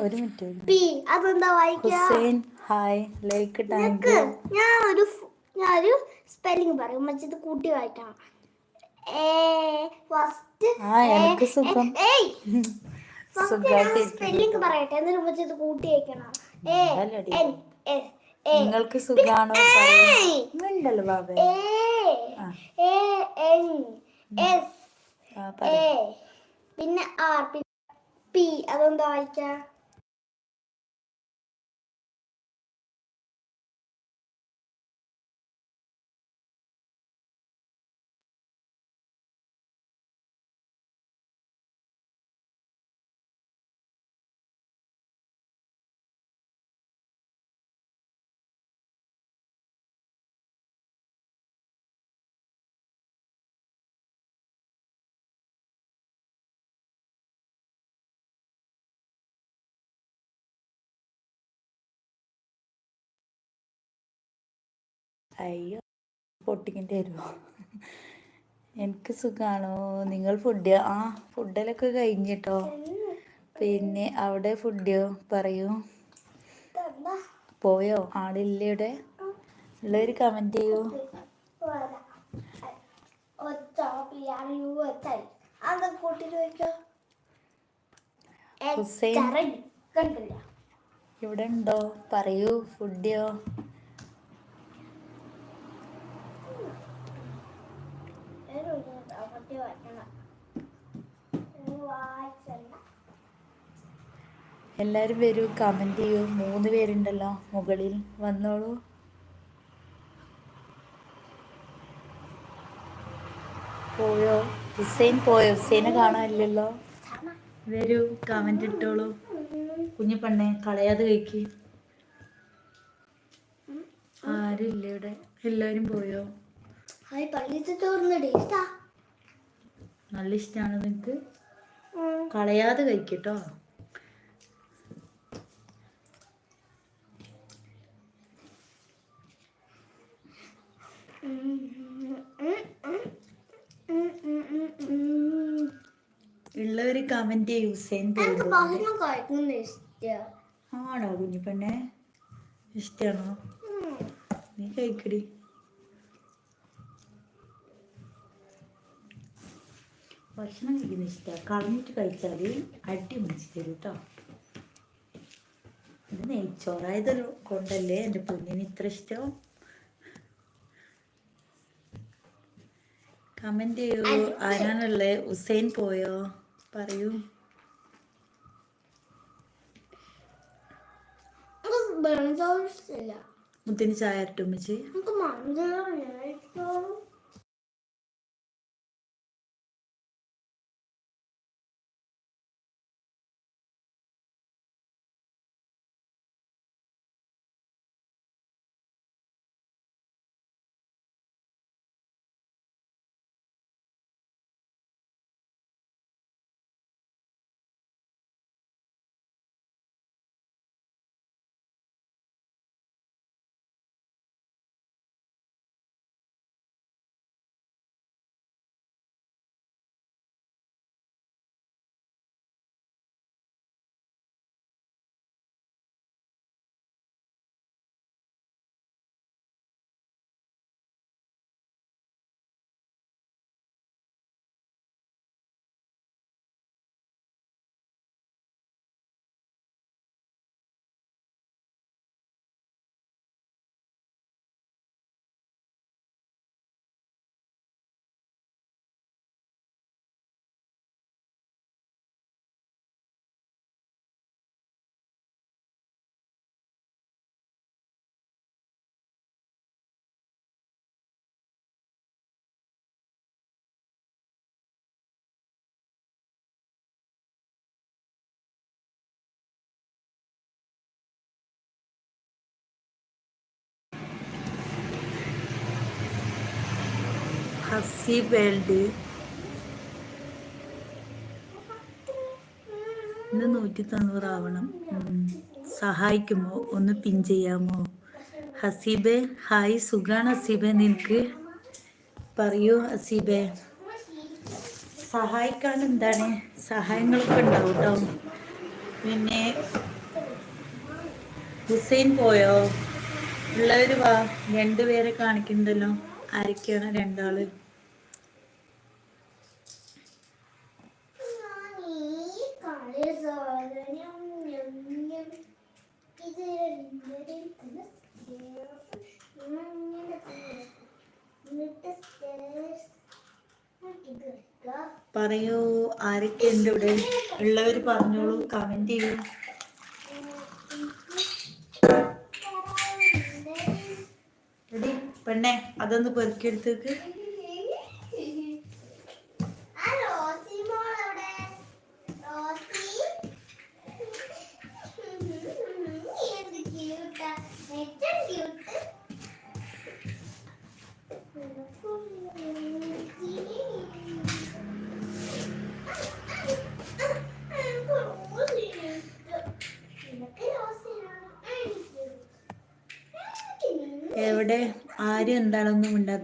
ഒരു മിനിറ്റ് അതെന്താ Hussain hi like ഞാൻ ഒരു ഒരു സ്പെല്ലിംഗ് പറയും. മറ്റത് കൂട്ടി വായിക്കണം. ഫസ്റ്റ്. സ്പെല്ലിംഗ് പറയട്ടെ. എന്നിട്ട് മറ്റത് കൂട്ടി വയ്ക്കണം നിങ്ങൾക്ക് സുഖാണോ ഉണ്ടല്ലോ ബാബേ. എ എൻ എസ് എ പിന്നെ ആർ പി അതെന്താ വായിക്ക? അയ്യോ പൊട്ടിക്കിന്റെ തരുമോ എനിക്ക് സുഖാണോ. നിങ്ങൾ ഫുഡ് ആ ഫുഡിലൊക്കെ കഴിഞ്ഞിട്ടോ? പിന്നെ അവിടെ ഫുഡ് പറയൂ. പോയോ? ആളില്ലേ ഇവിടെ? ഉള്ളവർ കമന്റ് ചെയ്യൂ. ഹുസൈൻ. ഇവിടെ ഉണ്ടോ? പറയൂ ഫുഡിയോ എല്ലാവരും വരൂ കമന്റ് ചെയ്യൂ. മൂന്ന് പേരുണ്ടല്ലോ മുകളിൽ. വന്നോളൂ. പോയോ? ഹുസൈൻ പോയോ? ഹുസൈനെ കാണാനില്ലല്ലോ. വരൂ കമന്റ് ഇട്ടോളൂ. കുഞ്ഞു പെണ്ണെ കളയാതെ കഴിക്ക്. ആരും ഇല്ല ഇവിടെ. എല്ലാവരും പോയോ? ചോറിന് ടേസ്റ്റാ നല്ല ഇഷ്ടമാണ് നിനക്ക്? കളയാതെ കഴിക്കട്ടോ. ഉള്ളവര് കമന്റ് യൂസ് ആണോ കുഞ്ഞു പെണ്ണെ ഇഷ്ടമാണോ നീ കഴിക്കടി. ഭക്ഷണം കഴിക്കുന്ന ഇഷ്ടമാണ് കളഞ്ഞിട്ട് കഴിച്ചാൽ അടി പിടിച്ച് തരും കേട്ടോ ഇത് നെയ്ച്ചോറായത് കൊണ്ടല്ലേ എന്റെ പൊന്നിന് ഇത്ര ഇഷ്ടം? കമന്റ് ചെയ്യൂ. ആരാണുള്ളത് ഹുസൈൻ പോയോ? പറയൂ. മുത്തിന് ചായ ഇട്ടുമ്മച്ചി എനിക്ക് ഹസി വേൾഡ് ഇന്ന് നൂറ്റി തൊണ്ണൂറാവണം സഹായിക്കുമോ? ഒന്ന് പിൻ ചെയ്യാമോ? ഹസീബെ ഹായ്. സുഖാണ് ഹസീബെ നിനക്ക്? പറയൂ ഹസീബെ. സഹായിക്കാൻ എന്താണ്? സഹായങ്ങളൊക്കെ ഉണ്ടാവും കേട്ടോ പിന്നെ ഹുസൈൻ പോയോ? ഉള്ളവർ വാ. രണ്ടുപേരെ കാണിക്കുന്നുണ്ടല്ലോ ആരൊക്കെയാണ് രണ്ടാൾ? പറയൂ ആരൊക്കെ ഉണ്ട് ഇവിടെ? ഉള്ളവർ പറഞ്ഞോളൂ കമന്റ് ചെയ്യൂ. പെണ്ണെ അതൊന്ന് പെറുക്കിയെടുത്തേക്ക്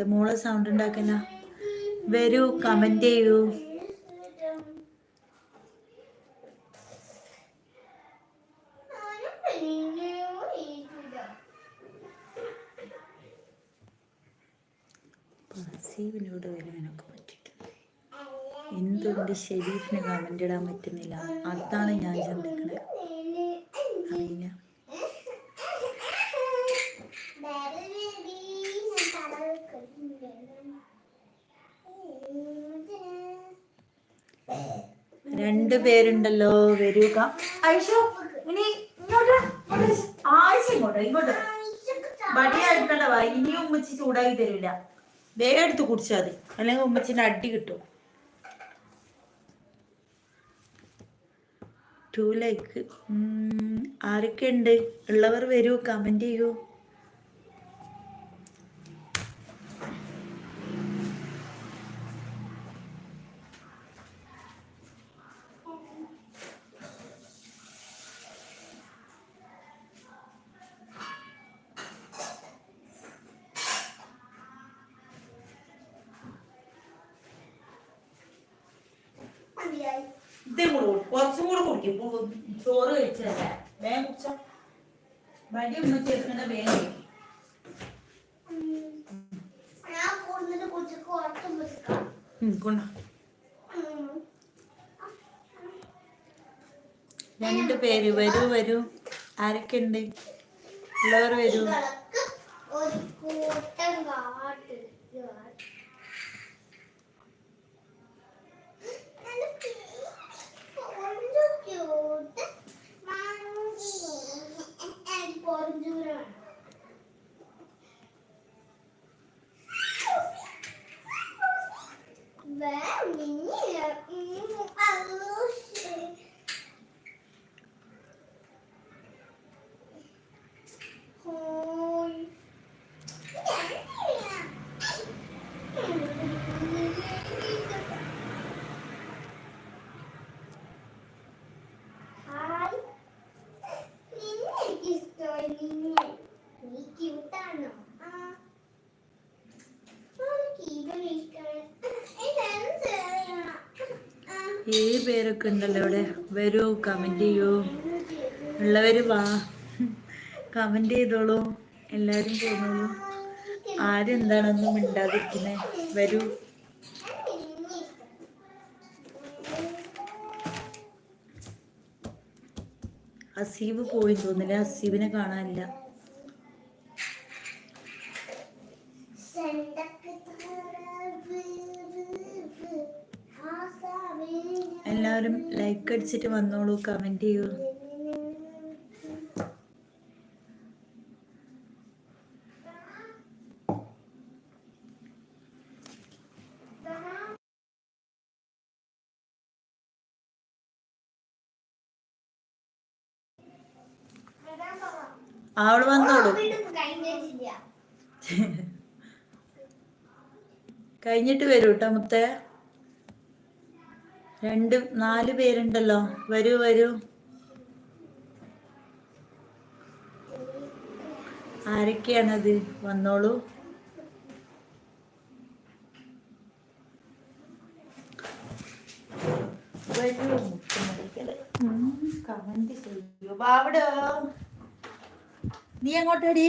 എന്താണൊന്നും മോൾ സൗണ്ട് ഉണ്ടാക്കുന്ന? വരൂ കമന്റ് ചെയ്യൂ. പസീവിനോട് വരുവാനൊക്കെ പറ്റിയിട്ടുണ്ട് എന്തുകൊണ്ട് ഷെരീഫിന് കമന്റ് ഇടാൻ പറ്റുന്നില്ല? അതാണ് ഞാൻ ചിന്തിക്കുന്നത് അറിയില്ല. രണ്ടു പേരുണ്ടല്ലോ വരുക ഇനി ഇങ്ങോട്ട് ആഴ്ച ഇങ്ങോട്ട് ഇങ്ങോട്ട്. ഉമ്മച്ചി ചൂടാക്കി തരില്ല വേഗം എടുത്ത് കുടിച്ചാൽ മതി. അല്ലെങ്കിൽ ഉമ്മച്ചിന്റെ അടി കിട്ടും. ടു ലൈക്ക് ആരൊക്കെ ഉണ്ട് ഉള്ളവർ വരൂ കമന്റ് ചെയ്യൂ. ഇതേ കൂടെ കുടി. കുറച്ചും കൂടെ കുടിക്കും. ഇപ്പൊ ചോറ് കഴിച്ചതല്ലേ? വേഗം കുടിച്ച. വടി ഒന്ന് ചേർക്കുന്ന വേഗം കഴിക്കും. രണ്ട് പേര് വരൂ വരൂ. ആരൊക്കെ ഉണ്ട് ഉള്ളവർ വരൂ. ഒരു കൂട്ടം കാട്ട് Hoi. ഹായ് നിന്നെ എനിക്ക് ഇഷ്ടമായി നിന്നെ നീ ക്യൂട്ടാണോ ആ എനിക്ക് ഇവനെ ഇഷ്ടമായി ഇതെന്ത് ചെയ്യണം? ആ. ഈ പേരൊക്കെ ഉണ്ടല്ലോ ഇവിടെ. വരൂ കമന്റ് ചെയ്യൂ. ഉള്ളവര് വാ. കമന്റ് ചെയ്തോളൂ. എല്ലാരും പോന്നോളൂ ആരും എന്താണെന്നും മിണ്ടാതിരിക്കുന്നേ. വരൂ. അസീബ് പോയി തോന്നില്ല അസീബിനെ കാണാനില്ല. എല്ലാവരും ലൈക്ക് അടിച്ചിട്ട് വന്നോളൂ കമന്റ് ചെയ്യൂ. അവൾ വന്നോളൂ. കഴിഞ്ഞിട്ട് വരൂ കേട്ടോ മുത്തേ. രണ്ട് നാല് പേരുണ്ടല്ലോ. വരൂ വരൂ. ആരൊക്കെയാണത്? വന്നോളൂ. വരൂ നീ എങ്ങോട്ടടി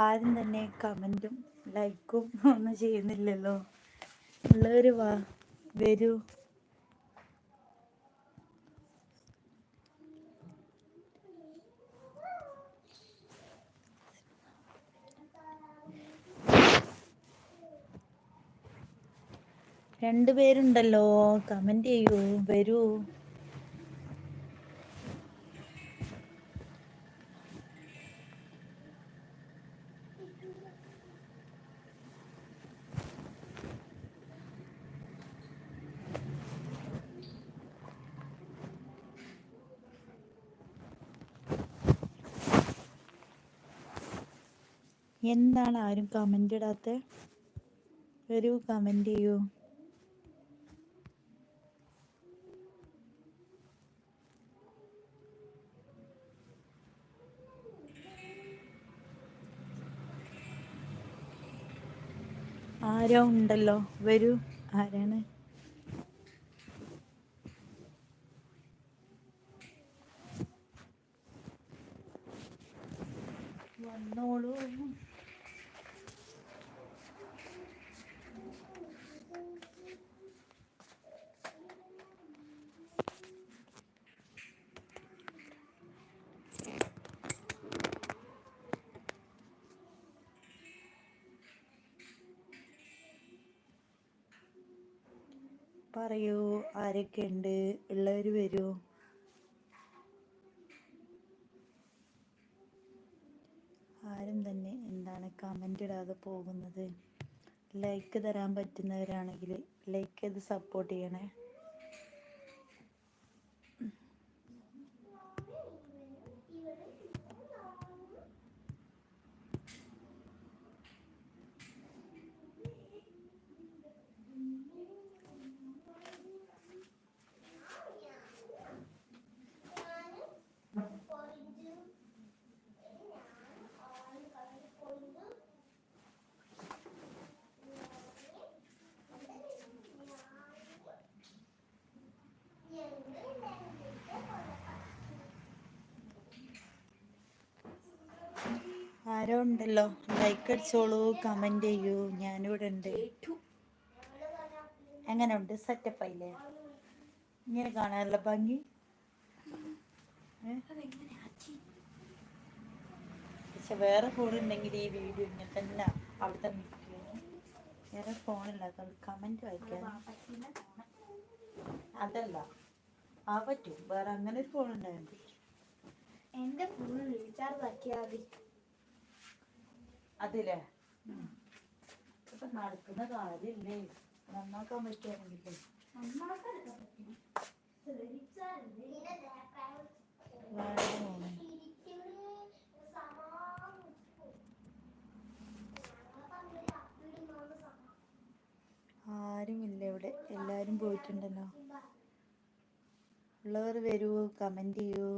ആരും തന്നെ കമന്റും ലൈക്കും ഒന്നും ചെയ്യുന്നില്ലല്ലോ. ഉള്ളവര് വാ വരൂ. രണ്ടുപേരുണ്ടല്ലോ കമന്റ് ചെയ്യൂ വരൂ. എന്താണ് ആരും കമന്റ് ഇടാത്ത? വരൂ കമന്റ് ചെയ്യൂ. ആരോ ഉണ്ടല്ലോ. വരൂ ആരാണ്? വന്നോളൂ. പറയൂ. ആരൊക്കെ ഉണ്ട് ഉള്ളവര് വരൂ. ആരും തന്നെ എന്താണ് കമന്റ് ഇടാതെ പോകുന്നത്. ലൈക്ക് തരാൻ പറ്റുന്നവരാണെങ്കിൽ ലൈക്ക് ചെയ്ത് സപ്പോർട്ട് ചെയ്യണേ. ആരോ ഉണ്ടല്ലോ. ലൈക്ക് അടിച്ചോളൂ കമന്റ് ചെയ്യൂ. ഞാനിവിടെ ഉണ്ട് എങ്ങനെ ഉണ്ട് സെറ്റപ്പ് ആയില്ലേ ഇങ്ങനെ കാണാനുള്ള ഭംഗി? പക്ഷെ വേറെ ഫോൺ ഉണ്ടെങ്കിൽ ഈ വീഡിയോ ഇങ്ങനെ തന്നെ അവിടെ. വേറെ ഫോണില്ലാത്ത കമന്റ് വായിക്കാൻ അതല്ല. ആ പറ്റും. വേറെ അങ്ങനെ ഒരു ഫോൺ ഉണ്ടായിരുന്നു എന്റെ ഫോൺ റീചാർജ് ആക്കിയാൽ മതി. അതില്ലേ ഇപ്പൊ നടക്കുന്ന കാര്യല്ലേ? നന്നാക്കാൻ പറ്റുകയാണെങ്കിലേ. ആരുമില്ല ഇവിടെ. എല്ലാരും പോയിട്ടുണ്ടല്ലോ. ഉള്ളവർ വരൂ കമന്റ് ചെയ്യൂ.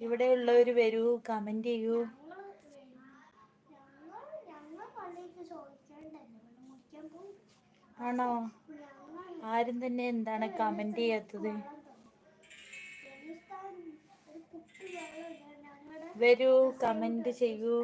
ഇവിടെ ഉള്ളവർ വരൂ കമന്റ് ചെയ്യൂ. ആണോ? ആരും തന്നെ എന്താണ് കമന്റ് ചെയ്യാത്തത്? വരൂ കമന്റ് ചെയ്യൂ.